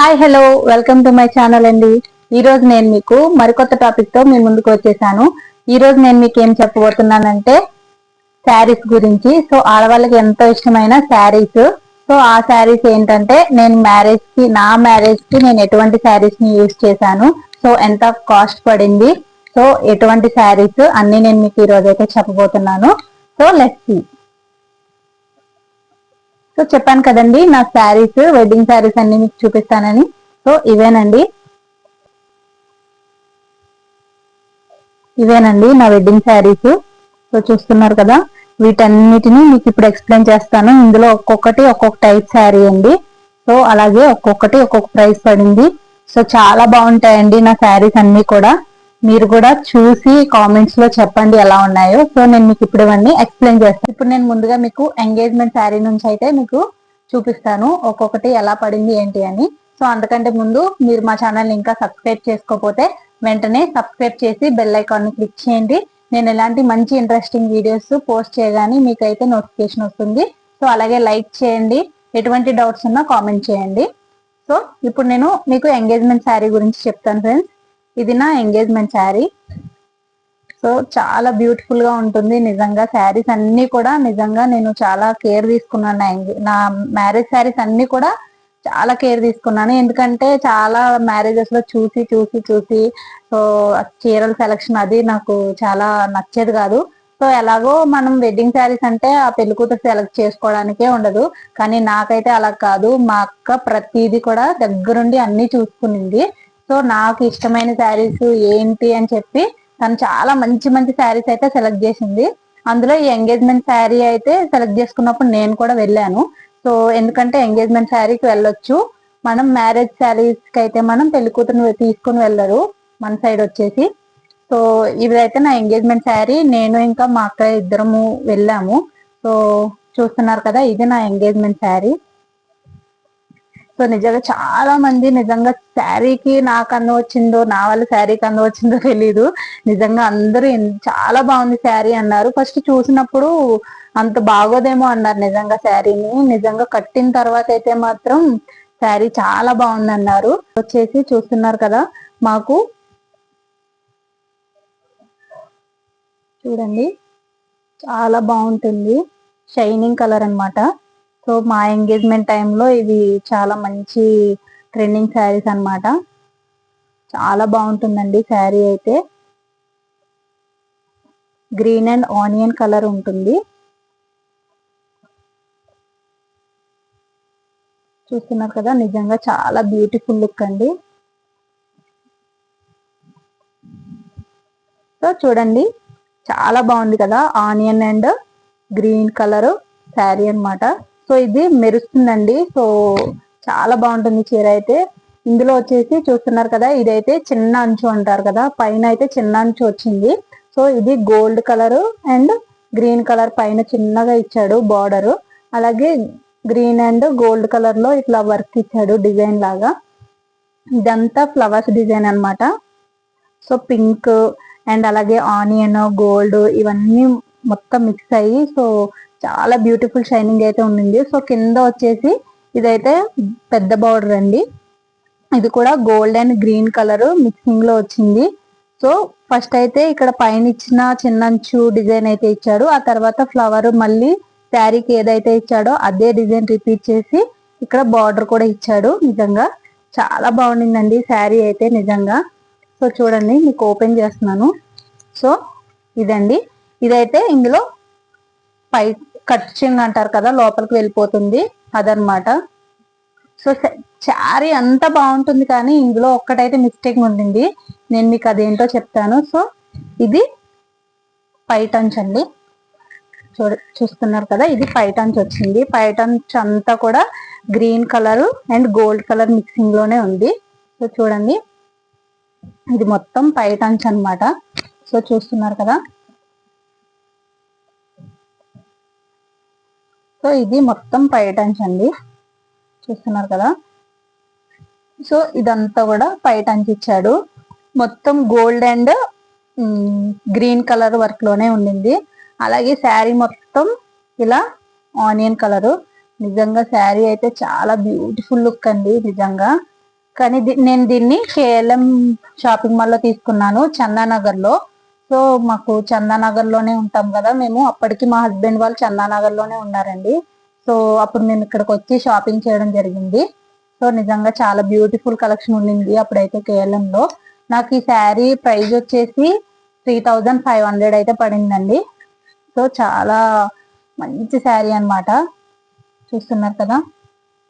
Hi hello. Welcome to my channel అండి. ఈ రోజు నేను మీకు మరికొత్త టాపిక్తో మీ ముందుకు వచ్చేసాను. ఈ రోజు నేను మీకు ఏం చెప్పబోతున్నానంటే శారీస్ గురించి. సో ఆడవాళ్ళకి ఎంతో ఇష్టమైన శారీస్. సో ఆ శారీస్ ఏంటంటే నేను మ్యారేజ్కి నా మ్యారేజ్కి నేను ఎటువంటి శారీస్ని యూజ్ చేశాను. సో ఎంత కాస్ట్ పడింది. సో ఎటువంటి శారీస్ అన్ని నేను మీకు ఈ రోజు అయితే చెప్పబోతున్నాను. సో లెట్స్ సీ సో చెప్పాను కదండి నా శారీస్ వెడ్డింగ్ శారీస్ అన్ని మీకు చూపిస్తానని. సో ఇవేనండి. ఇవేనండి నా వెడ్డింగ్ శారీస్. సో చూస్తున్నారు కదా వీటన్నిటిని మీకు ఇప్పుడు ఎక్స్ప్లెయిన్ చేస్తాను. ఇందులో ఒక్కొక్కటి ఒక్కొక్క టైప్ శారీ అండి. సో అలాగే ఒక్కొక్కటి ఒక్కొక్క ప్రైస్ పడింది. సో చాలా బాగుంటాయండి నా శారీస్ అన్ని కూడా. మీరు కూడా చూసి కామెంట్స్లో చెప్పండి ఎలా ఉన్నాయో. సో నేను మీకు ఇప్పుడు ఇవన్నీ ఎక్స్ప్లెయిన్ చేస్తాను ఇప్పుడు నేను ముందుగా మీకు ఎంగేజ్మెంట్ శారీ నుంచి అయితే మీకు చూపిస్తాను. ఒక్కొక్కటి ఎలా పడింది ఏంటి అని. సో అందుకంటే ముందు మీరు మా ఛానల్ ఇంకా సబ్స్క్రైబ్ చేసుకోకపోతే వెంటనే సబ్స్క్రైబ్ చేసి బెల్ ఐకాన్ని క్లిక్ చేయండి. నేను ఎలాంటి మంచి ఇంట్రెస్టింగ్ వీడియోస్ పోస్ట్ చేయగానే మీకు అయితే నోటిఫికేషన్ వస్తుంది. సో అలాగే లైక్ చేయండి. ఎటువంటి డౌట్స్ ఉన్నా కామెంట్ చేయండి. సో ఇప్పుడు నేను మీకు ఎంగేజ్మెంట్ శారీ గురించి చెప్తాను ఫ్రెండ్స్ ఇది నా ఎంగేజ్మెంట్ శారీ. సో చాలా బ్యూటిఫుల్గా ఉంటుంది. నిజంగా శారీస్ అన్ని కూడా నిజంగా నేను చాలా కేర్ తీసుకున్నాను. నా నా మ్యారేజ్ శారీస్ అన్ని కూడా చాలా కేర్ తీసుకున్నాను. ఎందుకంటే చాలా మ్యారేజెస్లో చూసి చూసి చూసి సో చీరల సెలక్షన్ అది నాకు చాలా నచ్చేది కాదు. సో ఎలాగో మనం వెడ్డింగ్ శారీస్ అంటే ఆ పెళ్ళి కూతురు సెలెక్ట్ చేసుకోవడానికే ఉండదు. కానీ నాకైతే అలా కాదు. మా అక్క ప్రతిదీ కూడా దగ్గరుండి అన్ని చూసుకునింది. సో నాకు ఇష్టమైన శారీస్ ఏంటి అని చెప్పి తను చాలా మంచి మంచి శారీస్ అయితే సెలెక్ట్ చేసింది. అందులో ఈ ఎంగేజ్మెంట్ శారీ అయితే సెలెక్ట్ చేసుకున్నప్పుడు నేను కూడా వెళ్ళాను. సో ఎందుకంటే ఎంగేజ్మెంట్ శారీకి వెళ్ళొచ్చు. మనం మ్యారేజ్ శారీస్కి అయితే మనం పెళ్ళి కూతురు తీసుకుని వెళ్ళరు మన సైడ్ వచ్చేసి. సో ఇదైతే నా ఎంగేజ్మెంట్ శారీ నేను ఇంకా మా అక్క ఇద్దరము వెళ్ళాము. సో చూస్తున్నారు కదా ఇది నా ఎంగేజ్మెంట్ శారీ సో నిజంగా చాలా మంది నిజంగా శారీకి నాకు అంద వచ్చిందో నా వల్ల శారీకి అంద వచ్చిందో తెలీదు. నిజంగా అందరూ చాలా బాగుంది శారీ అన్నారు. ఫస్ట్ చూసినప్పుడు అంత బాగోదేమో అన్నారు నిజంగా శారీని. నిజంగా కట్టిన తర్వాత అయితే మాత్రం శారీ చాలా బాగుంది అన్నారు. వచ్చేసి చూస్తున్నారు కదా మాకు. చూడండి. చాలా బాగుంటుంది. షైనింగ్ కలర్ అన్నమాట. సో మా ఎంగేజ్మెంట్ టైంలో ఇవి చాలా మంచి ట్రెండింగ్ శారీస్ అన్నమాట. చాలా బాగుంటుందండి శారీ అయితే. గ్రీన్ అండ్ ఆనియన్ కలర్ ఉంటుంది. చూస్తున్నారు కదా నిజంగా చాలా బ్యూటిఫుల్ లుక్ అండి. సో చూడండి చాలా బాగుంది కదా onion and green colour sari అన్నమాట. సో ఇది మెరుస్తుందండి. సో చాలా బాగుంటుంది చీర అయితే. ఇందులో వచ్చేసి చూస్తున్నారు కదా ఇదైతే చిన్న అంచు అంటారు కదా పైన అయితే చిన్న అంచు వచ్చింది. సో ఇది gold colour and green colour పైన చిన్నగా ఇచ్చాడు బార్డర్. అలాగే గ్రీన్ అండ్ గోల్డ్ కలర్లో ఇట్లా వర్క్ ఇచ్చాడు డిజైన్ లాగా. ఇదంతా ఫ్లవర్స్ డిజైన్ అన్నమాట. సో పింక్ అండ్ అలాగే ఆనియన్ గోల్డ్ ఇవన్నీ మొత్తం మిక్స్ అయ్యి సో చాలా బ్యూటిఫుల్ షైనింగ్ అయితే ఉండింది. సో కింద వచ్చేసి ఇదైతే పెద్ద బార్డర్ అండి. ఇది కూడా గోల్డ్ అండ్ గ్రీన్ కలర్ మిక్సింగ్లో వచ్చింది. సో ఫస్ట్ అయితే ఇక్కడ పైన ఇచ్చిన చిన్నంచు డిజైన్ అయితే ఇచ్చాడు. ఆ తర్వాత ఫ్లవర్ మళ్ళీ శారీకి ఏదైతే ఇచ్చాడో అదే డిజైన్ రిపీట్ చేసి ఇక్కడ బార్డర్ కూడా ఇచ్చాడు నిజంగా. చాలా బాగుండిందండి శారీ అయితే నిజంగా. సో చూడండి మీకు ఓపెన్ చేస్తున్నాను. సో ఇదండి. ఇదైతే ఇందులో పై కట్చింగ్ అంటారు కదా లోపలికి వెళ్ళిపోతుంది అదనమాట. సో శారీ అంతా బాగుంటుంది కానీ ఇందులో ఒక్కటైతే మిస్టేక్ ఉండింది. నేను మీకు అదేంటో చెప్తాను. సో ఇది పైటంచ్ అండి. చూడ చూస్తున్నారు కదా ఇది పైటంచ్ వచ్చింది. పైటంచ్ అంతా కూడా green colour and gold colour మిక్సింగ్లోనే ఉంది. సో చూడండి. ఇది మొత్తం పైటంచ్ అన్నమాట. సో చూస్తున్నారు కదా. సో ఇది మొత్తం పైటంచ్ అండి. చూస్తున్నారు కదా? సో ఇదంతా కూడా పైటంచ్ ఇచ్చాడు. మొత్తం గోల్డ్ అండ్ గ్రీన్ కలర్ వర్క్లోనే ఉండింది. అలాగే శారీ మొత్తం ఇలా ఆనియన్ కలర్. నిజంగా శారీ అయితే చాలా బ్యూటిఫుల్ లుక్ అండి నిజంగా. కానీ నేను దీన్ని కేఎల్ఎం షాపింగ్ మాల్లో తీసుకున్నాను చందానగర్లో. సో మాకు చందానగర్లోనే ఉంటాం కదా మేము. అప్పటికి మా హస్బెండ్ వాళ్ళు చందానగర్లోనే ఉన్నారండి. సో అప్పుడు మేము ఇక్కడికి వచ్చి షాపింగ్ చేయడం జరిగింది. సో నిజంగా చాలా బ్యూటిఫుల్ కలెక్షన్ ఉండింది అప్పుడైతే కేరళంలో నాకు ఈ శారీ ప్రైస్ వచ్చేసి త్రీ థౌజండ్ ఫైవ్ హండ్రెడ్ అయితే పడిందండి. సో చాలా మంచి శారీ అన్నమాట. చూస్తున్నారు కదా?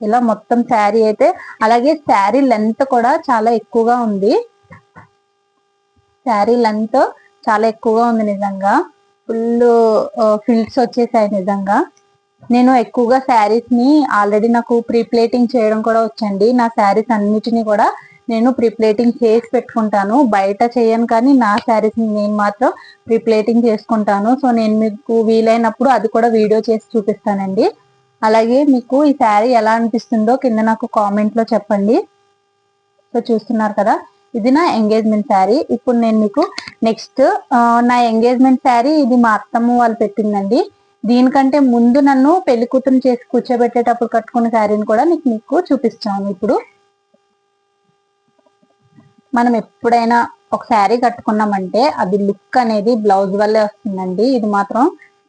ఇలా మొత్తం శారీ అయితే అలాగే శారీ లెంత్ కూడా చాలా ఎక్కువగా ఉంది. శారీ లెంత్ చాలా ఎక్కువగా ఉంది నిజంగా. ఫుల్ ఫిల్స్ వచ్చేసాయి నిజంగా. నేను ఎక్కువగా శారీస్ని ఆల్రెడీ నాకు ప్రీప్లేటింగ్ చేయడం కూడా వచ్చండి. నా శారీస్ అన్నిటిని కూడా నేను ప్రీప్లేటింగ్ చేసి పెట్టుకుంటాను. బయట చేయను కానీ నా శారీస్ నేను మాత్రం ప్రీప్లేటింగ్ చేసుకుంటాను. సో నేను మీకు వీలైనప్పుడు అది కూడా వీడియో చేసి చూపిస్తానండి. అలాగే మీకు ఈ శారీ ఎలా అనిపిస్తుందో కింద నాకు కామెంట్లో చెప్పండి. సో చూస్తున్నారు కదా. ఇది నా ఎంగేజ్మెంట్ శారీ ఇప్పుడు నేను మీకు నెక్స్ట్ నా ఎంగేజ్మెంట్ శారీ ఇది మా అత్తమ్మ వాళ్ళు పెట్టిందండి. దీనికంటే ముందు నన్ను పెళ్ళి కూతురు చేసి కూర్చోబెట్టేటప్పుడు కట్టుకున్న శారీని కూడా నీకు మీకు చూపిస్తాను ఇప్పుడు. మనం ఎప్పుడైనా ఒక శారీ కట్టుకున్నామంటే అది లుక్ అనేది బ్లౌజ్ వల్లే వస్తుందండి. ఇది మాత్రం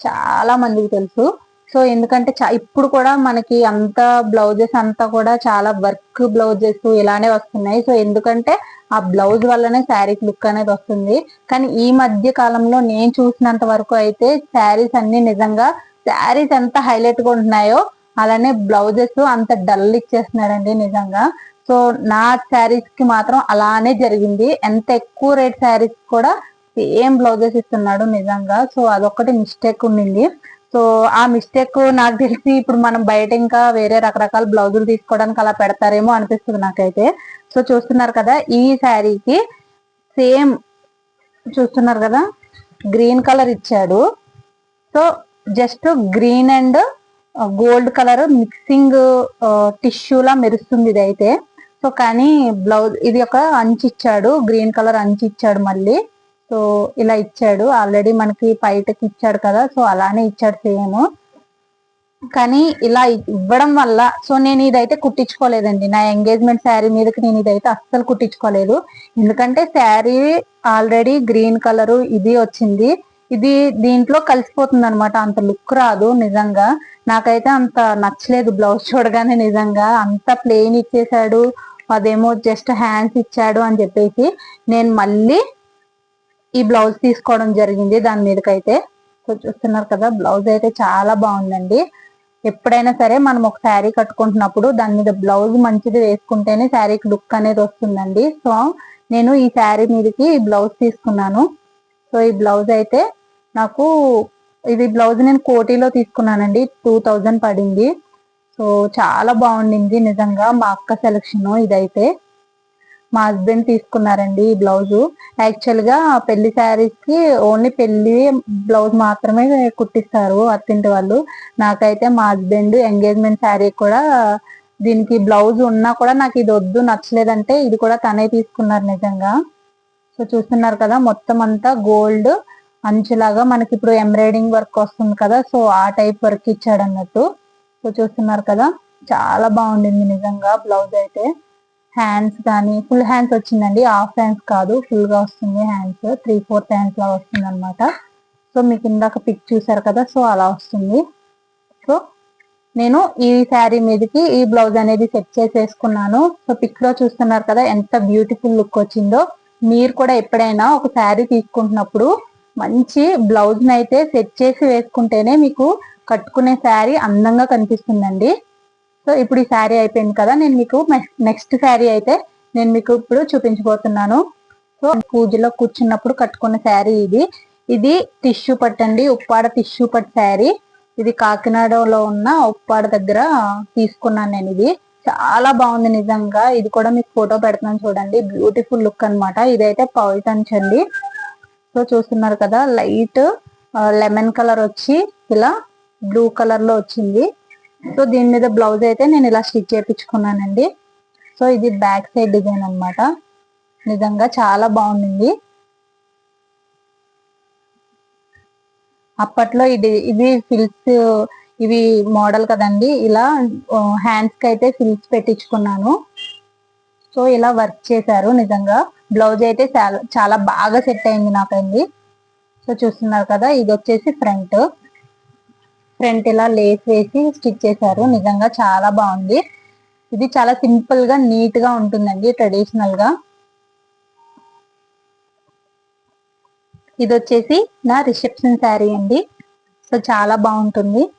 చాలా మందికి తెలుసు. సో ఎందుకంటే ఇప్పుడు కూడా మనకి అంత బ్లౌజెస్ అంతా కూడా చాలా వర్క్ బ్లౌజెస్ ఇలానే వస్తున్నాయి. సో ఎందుకంటే ఆ బ్లౌజ్ వల్లనే శారీకి లుక్ అనేది వస్తుంది. కానీ ఈ మధ్య కాలంలో నేను చూసినంత వరకు అయితే శారీస్ అన్ని నిజంగా శారీస్ ఎంత హైలైట్గా ఉంటున్నాయో అలానే బ్లౌజెస్ అంత డల్ ఇచ్చేస్తున్నాడండి నిజంగా. సో నా శారీస్కి మాత్రం అలానే జరిగింది. ఎంత ఎక్కువ రేట్ శారీస్ కూడా సేమ్ బ్లౌజెస్ ఇస్తున్నాడు నిజంగా. సో అదొకటి మిస్టేక్ ఉండింది. సో ఆ మిస్టేక్ నాకు తెలిసి ఇప్పుడు మనం బయట ఇంకా వేరే రకరకాల బ్లౌజులు తీసుకోవడానికి అలా పెడతారేమో అనిపిస్తుంది నాకైతే. సో చూస్తున్నారు కదా ఈ శారీకి సేమ్ చూస్తున్నారు కదా గ్రీన్ కలర్ ఇచ్చాడు. So just green and gold colour mixing టిష్యూలా మెరుస్తుంది ఇది అయితే సో కానీ బ్లౌజ్ ఇది ఒక అంచు ఇచ్చాడు గ్రీన్ కలర్ అంచు ఇచ్చాడు మళ్ళీ. సో ఇలా ఇచ్చాడు. ఆల్రెడీ మనకి బయటకి ఇచ్చాడు కదా సో అలానే ఇచ్చాడు సేమ్ కానీ ఇలా ఇవ్వడం వల్ల సో నేను ఇదైతే కుట్టించుకోలేదండి. నా ఎంగేజ్మెంట్ శారీ మీదకి నేను ఇదైతే అస్సలు కుట్టించుకోలేదు. ఎందుకంటే శారీ ఆల్రెడీ గ్రీన్ కలర్ ఇది వచ్చింది. ఇది దీంట్లో కలిసిపోతుంది అనమాట అంత లుక్ రాదు నిజంగా. నాకైతే అంత నచ్చలేదు బ్లౌజ్ చూడగానే నిజంగా. అంత ప్లెయిన్ ఇచ్చేసాడు అదేమో జస్ట్ హ్యాండ్స్ ఇచ్చాడు అని చెప్పేసి నేను మళ్ళీ ఈ బ్లౌజ్ తీసుకోవడం జరిగింది. దాని మీదకైతే సో చూస్తున్నారు కదా బ్లౌజ్ అయితే చాలా బాగుందండి. ఎప్పుడైనా సరే మనం ఒక శారీ కట్టుకుంటున్నప్పుడు దాని మీద బ్లౌజ్ మంచిది వేసుకుంటేనే శారీకి లుక్ అనేది వస్తుందండి. సో నేను ఈ శారీ మీదకి ఈ బ్లౌజ్ తీసుకున్నాను. సో ఈ బ్లౌజ్ అయితే నాకు ఇది బ్లౌజ్ నేను కోటీలో తీసుకున్నానండి. టూ థౌజండ్ పడింది. సో చాలా బాగుండింది నిజంగా మా అక్క సెలక్షన్ ఇదైతే. మా హస్బెండ్ తీసుకున్నారండి ఈ బ్లౌజ్ యాక్చువల్గా పెళ్ళి శారీస్కి ఓన్లీ పెళ్ళి బ్లౌజ్ మాత్రమే కుట్టిస్తారు అత్తింటి వాళ్ళు. నాకైతే మా హస్బెండ్ ఎంగేజ్మెంట్ శారీ కూడా దీనికి బ్లౌజ్ ఉన్నా కూడా నాకు ఇది వద్దు నచ్చలేదంటే ఇది కూడా తనే తీసుకున్నారు నిజంగా. సో చూస్తున్నారు కదా మొత్తం అంతా గోల్డ్ అంచులాగా మనకి ఇప్పుడు ఎంబ్రాయిడింగ్ వర్క్ వస్తుంది కదా సో ఆ టైప్ వర్క్ ఇచ్చాడు అన్నట్టు సో చూస్తున్నారు కదా చాలా బాగుండింది నిజంగా బ్లౌజ్ అయితే. హ్యాండ్స్ కానీ ఫుల్ హ్యాండ్స్ వచ్చిందండి. హాఫ్ హ్యాండ్స్ కాదు ఫుల్గా వస్తుంది హ్యాండ్స్ త్రీ ఫోర్త్ హ్యాండ్స్ లా వస్తుంది అనమాట సో మీకు ఇందాక పిక్ చూసారు కదా సో అలా వస్తుంది. సో నేను ఈ శారీ మీదకి ఈ బ్లౌజ్ అనేది సెట్ చేసేసుకున్నాను. సో పిక్లో చూస్తున్నారు కదా ఎంత బ్యూటిఫుల్ లుక్ వచ్చిందో. మీరు కూడా ఎప్పుడైనా ఒక శారీ తీసుకుంటున్నప్పుడు మంచి బ్లౌజ్ అయితే సెట్ చేసి వేసుకుంటేనే మీకు కట్టుకునే శారీ అందంగా కనిపిస్తుందండి. సో ఇప్పుడు ఈ శారీ అయిపోయింది కదా నేను మీకు నెక్స్ట్ శారీ అయితే నేను మీకు ఇప్పుడు చూపించబోతున్నాను. సో పూజలో కూర్చున్నప్పుడు కట్టుకున్న శారీ ఇది. ఇది టిష్యూ పట్టండి ఉప్పాడ టిష్యూ పట్ శారీ. ఇది కాకినాడలో ఉన్న ఉప్పాడ దగ్గర తీసుకున్నాను నేను ఇది. చాలా బాగుంది నిజంగా. ఇది కూడా మీకు ఫోటో పెడుతున్నాను చూడండి. బ్యూటిఫుల్ లుక్ అన్నమాట. ఇదైతే పౌల్టన్స్ అండి సో చూస్తున్నారు కదా లైట్ లెమన్ కలర్ వచ్చి ఇలా బ్లూ కలర్లో వచ్చింది. సో దీని మీద బ్లౌజ్ అయితే నేను ఇలా స్టిచ్ చేయించుకున్నానండి సో ఇది బ్యాక్ సైడ్ డిజైన్ అన్నమాట. నిజంగా చాలా బాగుంది. అప్పట్లో ఇది ఇది ఫిల్స్ ఇవి మోడల్ కదండి. ఇలా హ్యాండ్స్కి అయితే ఫిల్స్ పెట్టించుకున్నాను. సో ఇలా వర్క్ చేశారు నిజంగా. బ్లౌజ్ అయితే చాలా చాలా బాగా సెట్ అయింది నాకండి సో చూస్తున్నారు కదా ఇది వచ్చేసి ఫ్రంట్. ఫ్రంట్ ఇలా లేస్ వేసి స్టిచ్ చేశారు. నిజంగా చాలా బాగుంది. ఇది చాలా సింపుల్గా నీట్గా ఉంటుందండి ట్రెడిషనల్గా. ఇది వచ్చేసి నా రిసెప్షన్ శారీ అండి. సో చాలా బాగుంటుంది.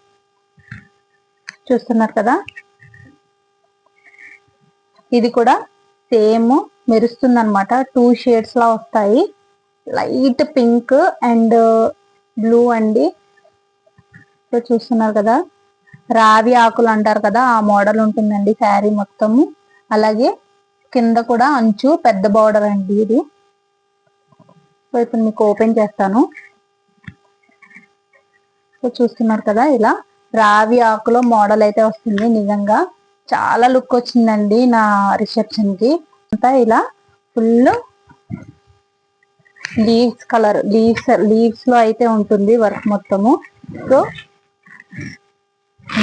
చూస్తున్నారు కదా? ఇది కూడా సేమ్ మెరుస్తుంది అనమాట టూ షేడ్స్ లా వస్తాయి. లైట్ పింక్ అండ్ బ్లూ అండి. సో చూస్తున్నారు కదా? రావి ఆకులు అంటారు కదా ఆ మోడల్ ఉంటుందండి శారీ మొత్తము. అలాగే కింద కూడా అంచు పెద్ద బార్డర్ అండి ఇది. ఇప్పుడు మీకు ఓపెన్ చేస్తాను. సో చూస్తున్నారు కదా ఇలా రావి ఆకులో మోడల్ అయితే వస్తుంది నిజంగా. చాలా లుక్ వచ్చిందండి నా రిసెప్షన్కి. అంతా ఇలా ఫుల్ లీవ్స్ కలర్ లీవ్స్ లీవ్స్లో అయితే ఉంటుంది వర్క్ మొత్తము. సో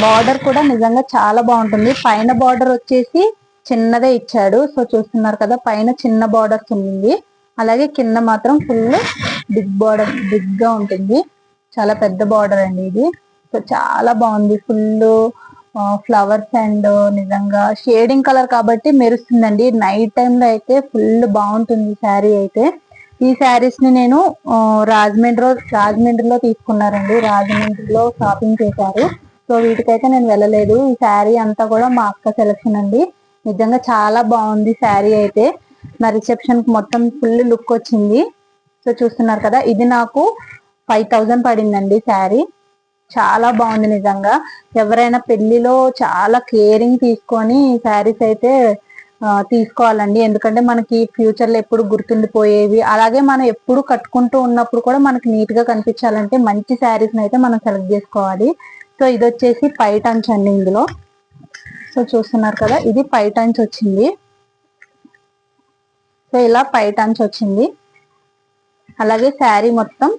బార్డర్ కూడా నిజంగా చాలా బాగుంటుంది. పైన బార్డర్ వచ్చేసి చిన్నదే ఇచ్చాడు. సో చూస్తున్నారు కదా పైన చిన్న బార్డర్స్ ఉంది అలాగే కింద మాత్రం ఫుల్ బిగ్ బార్డర్ బిగ్గా ఉంటుంది. చాలా పెద్ద బార్డర్ అండి ఇది. సో చాలా బాగుంది. ఫుల్ ఫ్లవర్స్ అండ్ నిజంగా షేడింగ్ కలర్ కాబట్టి మెరుస్తుందండి. నైట్ టైంలో అయితే ఫుల్ బాగుంటుంది శారీ అయితే. ఈ శారీస్ని నేను రాజమండ్రి రాజమండ్రిలో తీసుకున్నారండి. రాజమండ్రిలో షాపింగ్ చేశారు. సో వీటికైతే నేను వెళ్ళలేదు. ఈ శారీ అంతా కూడా మా అక్క సెలక్షన్ అండి. నిజంగా చాలా బాగుంది శారీ అయితే. నా రిసెప్షన్కి మొత్తం ఫుల్ లుక్ వచ్చింది. సో చూస్తున్నారు కదా ఇది నాకు ఫైవ్ థౌజండ్ పడిందండి శారీ చాలా బాగుంది నిజంగా. ఎవరైనా పెళ్ళిలో చాలా కేరింగ్ తీసుకొని శారీస్ అయితే తీసుకోవాలండి. ఎందుకంటే మనకి ఫ్యూచర్లో ఎప్పుడు గుర్తుండిపోయేవి అలాగే మనం ఎప్పుడు కట్టుకుంటూ ఉన్నప్పుడు కూడా మనకి నీట్గా కనిపించాలంటే మంచి శారీస్ అయితే మనం సెలెక్ట్ చేసుకోవాలి. సో ఇది వచ్చేసి పైట్ అంచు అండి ఇందులో. సో చూస్తున్నారు కదా ఇది పైట్ అంచు వచ్చింది. సో ఇలా పైట్ అంచు వచ్చింది. అలాగే శారీ మొత్తం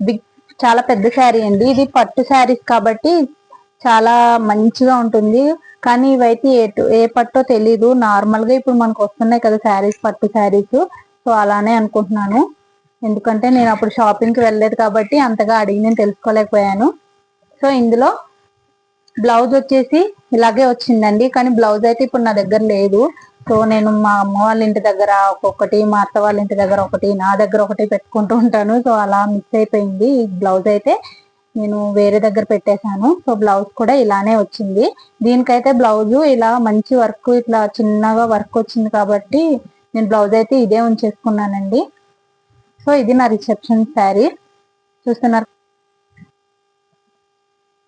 బిగ్ చాలా పెద్ద శారీ అండి. ఇది పట్టు శారీస్ కాబట్టి చాలా మంచిగా ఉంటుంది. కానీ ఇవైతే ఏ ఏ పట్టో తెలీదు. నార్మల్గా ఇప్పుడు మనకు వస్తున్నాయి కదా శారీస్ పట్టు శారీస్. సో అలానే అనుకుంటున్నాను. ఎందుకంటే నేను అప్పుడు షాపింగ్కి వెళ్ళలేదు కాబట్టి అంతగా అడిగి నేను తెలుసుకోలేకపోయాను. సో ఇందులో బ్లౌజ్ వచ్చేసి ఇలాగే వచ్చిందండి. కానీ బ్లౌజ్ అయితే ఇప్పుడు నా దగ్గర లేదు. సో నేను మా అమ్మ వాళ్ళ ఇంటి దగ్గర ఒక్కొక్కటి మా అత్త వాళ్ళ ఇంటి దగ్గర ఒకటి నా దగ్గర ఒకటి పెట్టుకుంటూ ఉంటాను. సో అలా మిస్ అయిపోయింది. ఈ బ్లౌజ్ అయితే నేను వేరే దగ్గర పెట్టేశాను. సో బ్లౌజ్ కూడా ఇలానే వచ్చింది. దీనికైతే బ్లౌజ్ ఇలా మంచి వర్క్ ఇట్లా చిన్నగా వర్క్ వచ్చింది కాబట్టి నేను బ్లౌజ్ అయితే ఇదే ఉంచేసుకున్నానండి. సో ఇది నా రిసెప్షన్ శారీ. చూస్తున్నారు.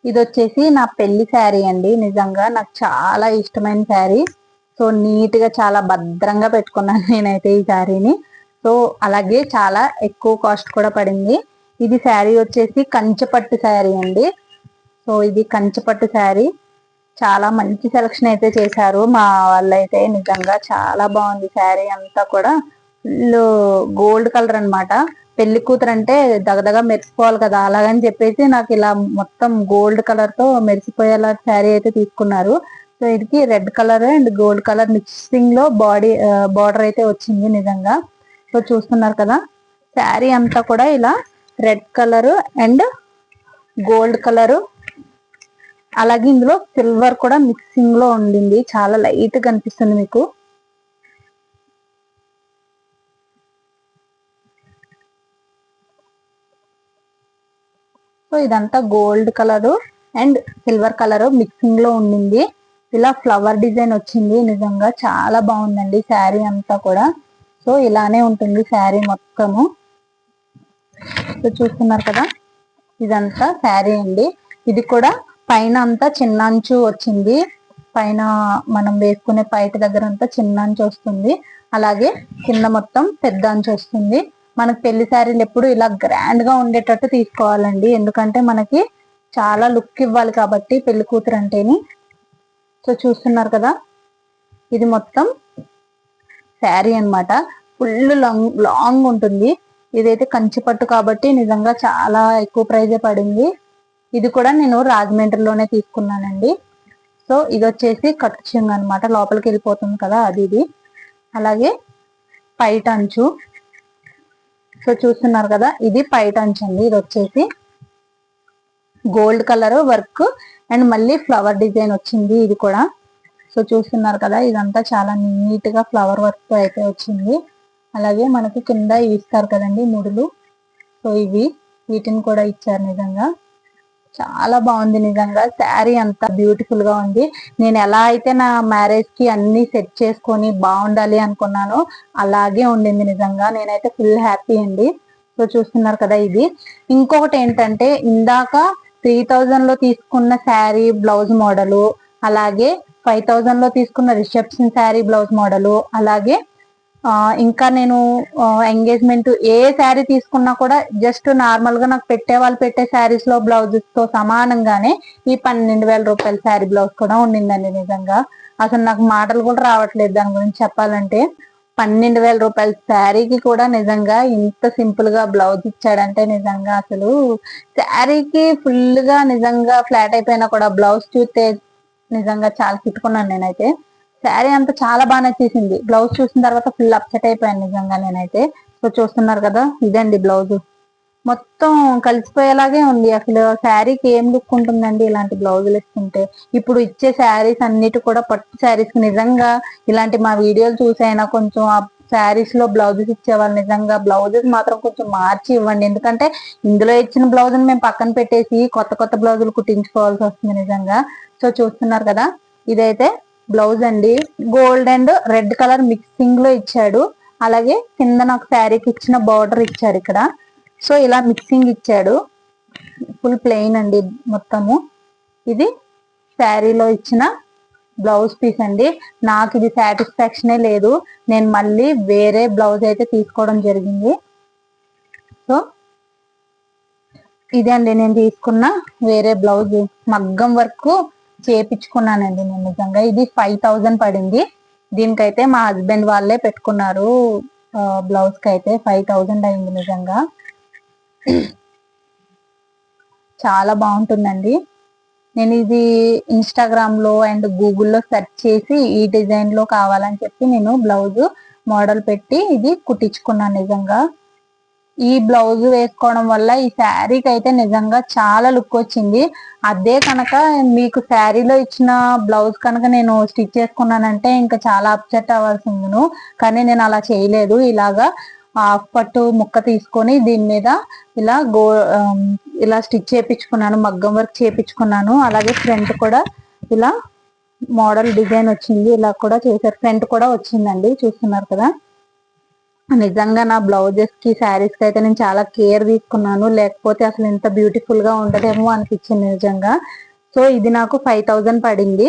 ఇది వచ్చేసి నా పెళ్ళి శారీ అండి. నిజంగా నాకు చాలా ఇష్టమైన శారీ. సో నీట్గా చాలా భద్రంగా పెట్టుకున్నాను నేనైతే ఈ శారీని. సో అలాగే చాలా ఎక్కువ కాస్ట్ కూడా పడింది. ఇది శారీ వచ్చేసి కంచపట్టు శారీ అండి. సో ఇది కంచపట్టు శారీ. చాలా మంచి సెలక్షన్ అయితే చేశారు. మా వాళ్ళైతే నిజంగా చాలా బాగుంది శారీ అంతా కూడా. ఫుల్ గోల్డ్ కలర్ అనమాట పెళ్ళి కూతురు అంటే దగదగ మెరిసిపోవాలి కదా. అలాగని చెప్పేసి నాకు ఇలా మొత్తం గోల్డ్ కలర్తో మెరిసిపోయేలా శారీ అయితే తీసుకున్నారు. సో ఇది red colour and gold colour మిక్సింగ్లో body border అయితే వచ్చింది నిజంగా. సో చూస్తున్నారు కదా. శారీ అంతా కూడా ఇలా red colour and gold colour. అలాగే ఇందులో సిల్వర్ కూడా మిక్సింగ్లో ఉండింది. చాలా లైట్ కనిపిస్తుంది మీకు. సో ఇదంతా gold colour and silver colour మిక్సింగ్లో ఉండింది. ఇలా ఫ్లవర్ డిజైన్ వచ్చింది నిజంగా. చాలా బాగుందండి శారీ అంతా కూడా. సో ఇలానే ఉంటుంది శారీ మొత్తము. చూస్తున్నారు కదా? ఇదంతా శారీ అండి. ఇది కూడా పైన అంతా చిన్న అంచు వచ్చింది. పైన మనం వేసుకునే పైట దగ్గర అంతా చిన్న అంచు వస్తుంది. అలాగే కింద మొత్తం పెద్ద అంచు వస్తుంది. మనకు పెళ్ళి శారీలు ఎప్పుడు ఇలా గ్రాండ్గా ఉండేటట్టు తీసుకోవాలండి. ఎందుకంటే మనకి చాలా లుక్ ఇవ్వాలి కాబట్టి పెళ్ళి కూతురు అంటేని. సో చూస్తున్నారు కదా? ఇది మొత్తం శారీ అనమాట ఫుల్ లాంగ్ లాంగ్ ఉంటుంది. ఇదైతే కంచి పట్టు కాబట్టి నిజంగా చాలా ఎక్కువ ప్రైజే పడింది. ఇది కూడా నేను రాజమండ్రిలోనే తీసుకున్నానండి. సో ఇది వచ్చేసి కట్ అనమాట లోపలికి వెళ్ళిపోతుంది కదా అది ఇది. అలాగే పైట అంచు సో చూస్తున్నారు కదా ఇది పైట అంచు అండి. ఇది వచ్చేసి గోల్డ్ కలర్ వర్క్ అండ్ మళ్ళీ ఫ్లవర్ డిజైన్ వచ్చింది ఇది కూడా. సో చూస్తున్నారు కదా ఇదంతా చాలా నీట్గా ఫ్లవర్ వర్క్ అయితే వచ్చింది. అలాగే మనకి కింద ఇవి ఇస్తారు కదండి ముడులు. సో ఇవి వీటిని కూడా ఇచ్చారు నిజంగా. చాలా బాగుంది నిజంగా. శారీ అంతా బ్యూటిఫుల్గా ఉంది. నేను ఎలా అయితే నా మ్యారేజ్కి అన్ని సెట్ చేసుకొని బాగుండాలి అనుకున్నానో అలాగే ఉండింది నిజంగా. నేనైతే ఫుల్ హ్యాపీ అండి. సో చూస్తున్నారు కదా ఇది. ఇంకొకటి ఏంటంటే ఇందాక త్రీ థౌజండ్లో తీసుకున్న శారీ బ్లౌజ్ మోడలు అలాగే ఫైవ్ థౌజండ్లో తీసుకున్న రిసెప్షన్ శారీ బ్లౌజ్ మోడలు అలాగే ఇంకా నేను ఎంగేజ్మెంట్ ఏ శారీ తీసుకున్నా కూడా జస్ట్ నార్మల్గా నాకు పెట్టే వాళ్ళు పెట్టే శారీస్లో బ్లౌజెస్తో సమానంగానే ఈ పన్నెండు వేల రూపాయల శారీ బ్లౌజ్ కూడా ఉండిందండి నిజంగా. అసలు నాకు మాటలు కూడా రావట్లేదు దాని గురించి చెప్పాలంటే. పన్నెండు వేల రూపాయల శారీకి కూడా నిజంగా ఇంత సింపుల్గా బ్లౌజ్ ఇచ్చాడంటే నిజంగా అసలు శారీకి ఫుల్గా నిజంగా ఫ్లాట్ అయిపోయినా కూడా బ్లౌజ్ చూస్తే నిజంగా చాలా తిట్టుకున్నాను నేనైతే. శారీ అంతా చాలా బాగా నచ్చేసింది బ్లౌజ్ చూసిన తర్వాత ఫుల్ అప్సెట్ అయిపోయాను నిజంగా నేనైతే. సో చూస్తున్నారు కదా ఇదండి బ్లౌజ్. మొత్తం కలిసిపోయేలాగే ఉంది. అసలు శారీకి ఏం లుక్ ఉంటుందండి ఇలాంటి బ్లౌజులు ఇస్తుంటే ఇప్పుడు ఇచ్చే శారీస్ అన్నిటి కూడా పట్టు శారీస్ నిజంగా ఇలాంటి మా వీడియోలు చూసైనా కొంచెం ఆ శారీస్లో బ్లౌజెస్ ఇచ్చేవాళ్ళు నిజంగా బ్లౌజెస్ మాత్రం కొంచెం మార్చి ఇవ్వండి. ఎందుకంటే ఇందులో ఇచ్చిన బ్లౌజ్ మేము పక్కన పెట్టేసి కొత్త కొత్త బ్లౌజులు కుట్టించుకోవాల్సి వస్తుంది నిజంగా. సో చూస్తున్నారు కదా ఇదైతే బ్లౌజ్ అండి. గోల్డ్ అండ్ రెడ్ కలర్ మిక్సింగ్లో ఇచ్చాడు. అలాగే కింద నాకు శారీకి ఇచ్చిన బార్డర్ ఇచ్చారు ఇక్కడ. సో ఇలా మిక్సింగ్ ఇచ్చాడు. ఫుల్ ప్లెయిన్ అండి మొత్తము. ఇది శారీలో ఇచ్చిన బ్లౌజ్ పీస్ అండి. నాకు ఇది సాటిస్ఫాక్షనే లేదు. నేను మళ్ళీ వేరే బ్లౌజ్ అయితే తీసుకోవడం జరిగింది. సో ఇదే అండి నేను తీసుకున్న వేరే బ్లౌజ్. మగ్గం వర్క్ చేపించుకున్నానండి నేను నిజంగా. ఇది ఫైవ్ థౌజండ్ పడింది. దీనికైతే మా హస్బెండ్ వాళ్ళే పెట్టుకున్నారు. బ్లౌజ్కి అయితే ఫైవ్ థౌజండ్ అయింది నిజంగా. చాలా బాగుంటుందండి. నేను ఇది ఇన్స్టాగ్రామ్లో అండ్ గూగుల్లో సెర్చ్ చేసి ఈ డిజైన్లో కావాలని చెప్పి నేను బ్లౌజ్ మోడల్ పెట్టి ఇది కుట్టించుకున్నాను నిజంగా. ఈ బ్లౌజ్ వేసుకోవడం వల్ల ఈ శారీకి అయితే నిజంగా చాలా లుక్ వచ్చింది. అదే కనుక మీకు శారీలో ఇచ్చిన బ్లౌజ్ కనుక నేను స్టిచ్ చేసుకున్నానంటే ఇంకా చాలా అప్సెట్ అవ్వాల్సిందిను. కానీ నేను అలా చేయలేదు. ఇలాగా హాఫ్ పట్టు ముక్క తీసుకొని దీని మీద ఇలా గో ఇలా స్టిచ్ చేయించుకున్నాను మగ్గం వర్క్ చేయించుకున్నాను అలాగే ఫ్రంట్ కూడా ఇలా మోడల్ డిజైన్ వచ్చింది. ఇలా కూడా చేశారు. ఫ్రంట్ కూడా వచ్చిందండి. చూస్తున్నారు కదా? నిజంగా నా బ్లౌజెస్కి శారీస్కి అయితే నేను చాలా కేర్ తీసుకున్నాను. లేకపోతే అసలు ఇంత బ్యూటిఫుల్గా ఉండదేమో అనిపించింది నిజంగా. సో ఇది నాకు ఫైవ్ థౌజండ్ పడింది.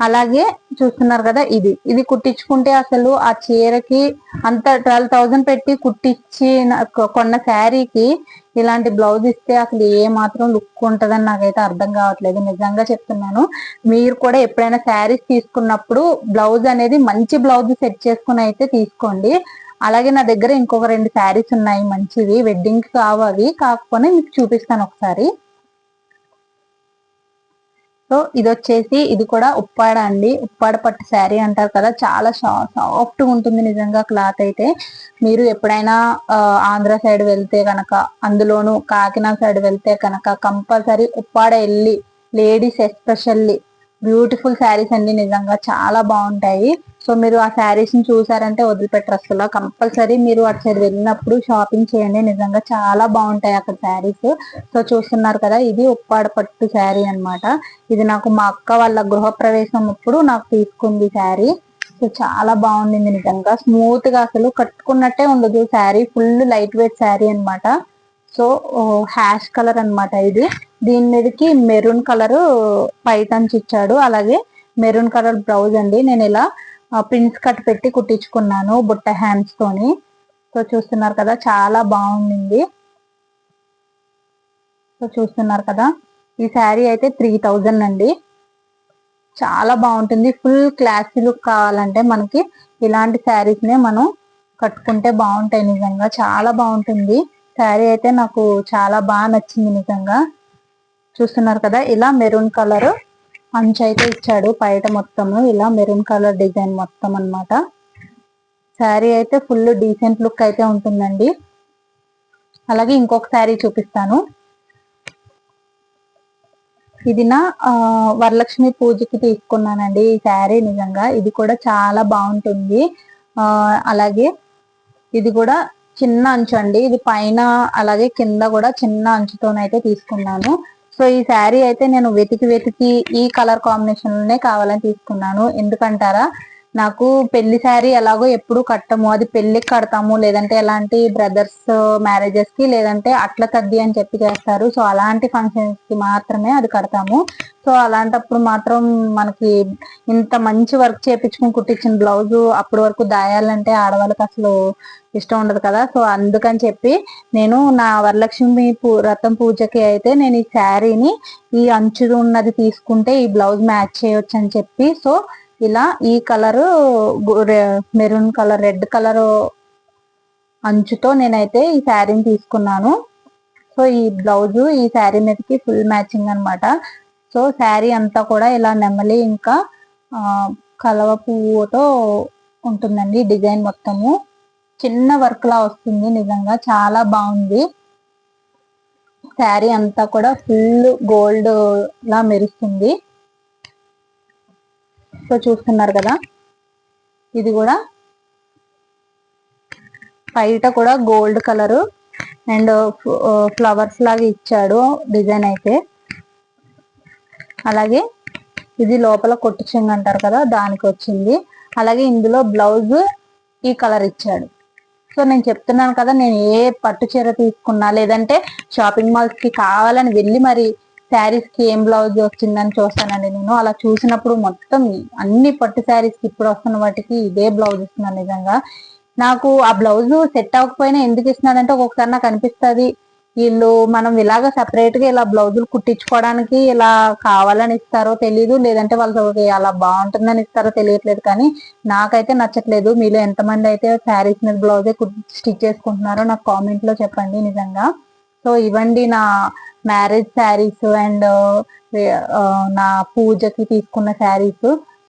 అలాగే చూస్తున్నారు కదా ఇది. ఇది కుట్టించుకుంటే అసలు ఆ చీరకి అంత ట్వెల్వ్ థౌజండ్ పెట్టి కుట్టించి కొన్న శారీకి ఇలాంటి బ్లౌజ్ ఇస్తే అసలు ఏ మాత్రం లుక్ ఉంటుందని నాకైతే అర్థం కావట్లేదు. నిజంగా చెప్తున్నాను. మీరు కూడా ఎప్పుడైనా శారీస్ తీసుకున్నప్పుడు బ్లౌజ్ అనేది మంచి బ్లౌజ్ సెట్ చేసుకుని అయితే తీసుకోండి. అలాగే నా దగ్గర ఇంకొక రెండు శారీస్ ఉన్నాయి మంచివి వెడ్డింగ్ కావాలి కాకపోతే మీకు చూపిస్తాను ఒకసారి. సో ఇది వచ్చేసి ఇది కూడా ఉప్పాడ అండి. ఉప్పాడ పట్టు శారీ అంటారు కదా చాలా సాఫ్ట్ ఉంటుంది నిజంగా క్లాత్ అయితే. మీరు ఎప్పుడైనా ఆంధ్ర సైడ్ వెళ్తే కనుక అందులోను కాకినాడ సైడ్ వెళ్తే కనుక కంపల్సరీ ఉప్పాడ వెళ్ళి లేడీస్ ఎస్పెషల్లీ బ్యూటిఫుల్ శారీస్ అండి నిజంగా చాలా బాగుంటాయి. సో మీరు ఆ శారీస్ని చూసారంటే వదిలిపెట్టరు అసలు కంపల్సరీ మీరు అటు సైడ్ వెళ్ళినప్పుడు షాపింగ్ చేయండి. నిజంగా చాలా బాగుంటాయి అక్కడ శారీస్. సో చూస్తున్నారు కదా ఇది ఉప్పాడ పట్టు శారీ అనమాట ఇది నాకు మా అక్క వాళ్ళ గృహప్రవేశం అప్పుడు నాకు తీసుకుంది శారీ. సో చాలా బాగుండింది నిజంగా. స్మూత్గా అసలు కట్టుకున్నట్టే ఉండదు. Sari full light weight sari అనమాట సో హ్యాష్ కలర్ అనమాట ఇది. దీని మీదకి మెరూన్ కలర్ పైటన్స్ ఇచ్చాడు. అలాగే మెరూన్ కలర్ బ్లౌజ్ అండి. నేను ఇలా ప్రిన్స్ కట్ పెట్టి కుట్టించుకున్నాను బుట్ట హ్యాండ్స్ తోని. సో చూస్తున్నారు కదా చాలా బాగుంది సో చూస్తున్నారు కదా ఈ శారీ అయితే త్రీ థౌజండ్ అండి. చాలా బాగుంటుంది. ఫుల్ క్లాసీ లుక్ కావాలంటే మనకి ఇలాంటి శారీస్ నే మనం కట్టుకుంటే బాగుంటాయి నిజంగా. చాలా బాగుంటుంది. శారీ అయితే నాకు చాలా బాగా నచ్చింది నిజంగా. చూస్తున్నారు కదా ఇలా మెరూన్ కలర్. అంచు అయితే ఇచ్చాడు. బయట మొత్తము ఇలా మెరూన్ కలర్ డిజైన్ మొత్తం అనమాట శారీ అయితే ఫుల్ డీసెంట్ లుక్ అయితే ఉంటుందండి. అలాగే ఇంకొక శారీ చూపిస్తాను. ఇది నా వరలక్ష్మి పూజకి తీసుకున్నానండి ఈ శారీ నిజంగా. ఇది కూడా చాలా బాగుంటుంది. అలాగే ఇది కూడా చిన్న అంచు అండి. ఇది పైన అలాగే కింద కూడా చిన్న అంచుతోనైతే తీసుకున్నాను. సో ఈ శారీ అయితే నేను వెతికి వెతికి ఈ కలర్ కాంబినేషన్లోనే కావాలని తీసుకున్నాను. ఎందుకంటారా? నాకు పెళ్ళి శారీ ఎలాగో ఎప్పుడు కట్టము. అది పెళ్ళికి కడతాము. లేదంటే ఎలాంటి బ్రదర్స్ మ్యారేజెస్ uh, కి లేదంటే అట్ల తద్ది అని చెప్పి చేస్తారు. సో అలాంటి ఫంక్షన్స్కి మాత్రమే అది కడతాము. సో అలాంటప్పుడు మాత్రం మనకి ఇంత మంచి వర్క్ చేపించుకుని కుట్టించిన బ్లౌజ్ అప్పటి వరకు దాయాలంటే ఆడవాళ్ళకి అసలు ఇష్టం ఉండదు కదా. సో అందుకని చెప్పి నేను నా వరలక్ష్మి పూ రథం పూజకి అయితే నేను ఈ శారీని ఈ అంచు ఉన్నది తీసుకుంటే ఈ బ్లౌజ్ మ్యాచ్ చేయొచ్చు అని చెప్పి. సో ఇలా ఈ colour maroon colour red colour అంచుతో నేనైతే ఈ శారీని తీసుకున్నాను. సో ఈ బ్లౌజ్ ఈ శారీ మీదకి ఫుల్ మ్యాచింగ్ అనమాట సో శారీ అంతా కూడా ఇలా నెమలి ఇంకా కలవ పువ్వుతో ఉంటుందండి డిజైన్ మొత్తము. చిన్న వర్క్ లా వస్తుంది నిజంగా చాలా బాగుంది. శారీ అంతా కూడా ఫుల్ గోల్డ్ లా మెరుస్తుంది. సో చూస్తున్నారు కదా? ఇది కూడా బయట కూడా గోల్డ్ కలర్ అండ్ ఫ్లవర్స్ లాగా ఇచ్చాడు డిజైన్ అయితే. అలాగే ఇది లోపల కొట్టు చెంగు అంటారు కదా దానికి వచ్చింది. అలాగే ఇందులో బ్లౌజ్ ఈ కలర్ ఇచ్చాడు. సో నేను చెప్తున్నాను కదా నేను ఏ పట్టు చీర తీసుకున్నా లేదంటే షాపింగ్ మాల్స్కి కావాలని వెళ్ళి మరి శారీస్కి ఏం బ్లౌజ్ వచ్చిందని చూస్తానండి నేను. అలా చూసినప్పుడు మొత్తం అన్ని పట్టు శారీస్కి ఇప్పుడు వస్తున్న వాటికి ఇదే బ్లౌజ్ ఇస్తున్నాను నిజంగా. నాకు ఆ బ్లౌజ్ సెట్ అవ్వకపోయినా ఎందుకు ఇస్తున్నాడంటే ఒక్కొక్కసారి నాకు అనిపిస్తుంది వీళ్ళు మనం ఇలాగ సెపరేట్గా ఇలా బ్లౌజులు కుట్టించుకోవడానికి ఇలా కావాలని ఇస్తారో తెలియదు లేదంటే వాళ్ళకి అలా బాగుంటుందని ఇస్తారో తెలియట్లేదు కానీ నాకైతే నచ్చట్లేదు. మీలో ఎంతమంది అయితే శారీస్ మీద బ్లౌజే స్టిచ్ చేసుకుంటున్నారో నాకు కామెంట్లో చెప్పండి నిజంగా. సో ఇవ్వండి నా మ్యారేజ్ శారీస్ అండ్ నా పూజకి తీసుకున్న శారీస్